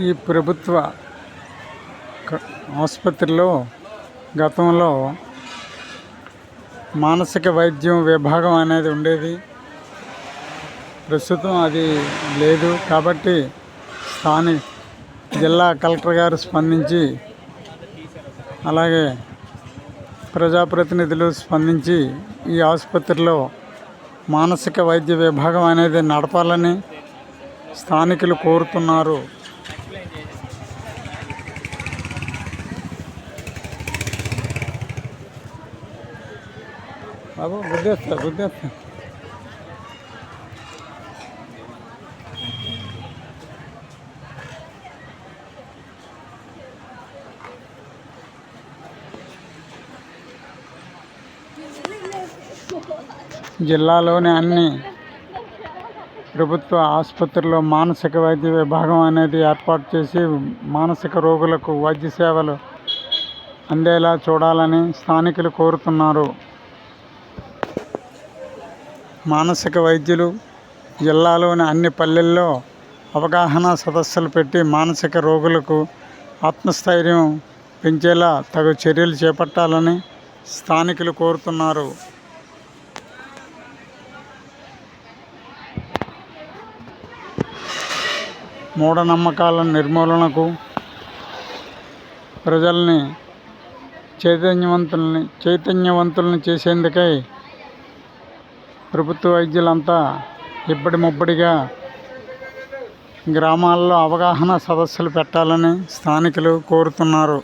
ఈ ప్రభుత్వ ఆసుపత్రిలో గతంలో మానసిక వైద్యం విభాగం అనేది ఉండేది. ప్రస్తుతం అది లేదు కాబట్టి స్థానిక జిల్లా కలెక్టర్ గారు స్పందించి అలాగే ప్రజాప్రతినిధులు స్పందించి ఈ ఆసుపత్రిలో మానసిక వైద్య విభాగం అనేది నడపాలని స్థానికులు కోరుతున్నారు. బాబు గుద్దేస్తా గుద్దేస్తా జిల్లాలోని అన్ని ప్రభుత్వ ఆసుపత్రుల్లో మానసిక వైద్య విభాగం అనేది ఏర్పాటు చేసి మానసిక రోగులకు వైద్య సేవలు అందేలా చూడాలని స్థానికులు కోరుతున్నారు. మానసిక వైద్యులు జిల్లాలోని అన్ని పల్లెల్లో అవగాహన సదస్సులు పెట్టి మానసిక రోగులకు ఆత్మస్థైర్యం పెంచేలా తగు చర్యలు చేపట్టాలని స్థానికులు కోరుతున్నారు. మూఢనమ్మకాల నిర్మూలనకు ప్రజల్ని చైతన్యవంతుల్ని చైతన్యవంతుల్ని చేసేందుకై ప్రభుత్వ వైద్యులంతా ఇప్పటి ముప్పటిగా గ్రామాల్లో అవగాహన సదస్సులు పెట్టాలని స్థానికులు కోరుతున్నారు.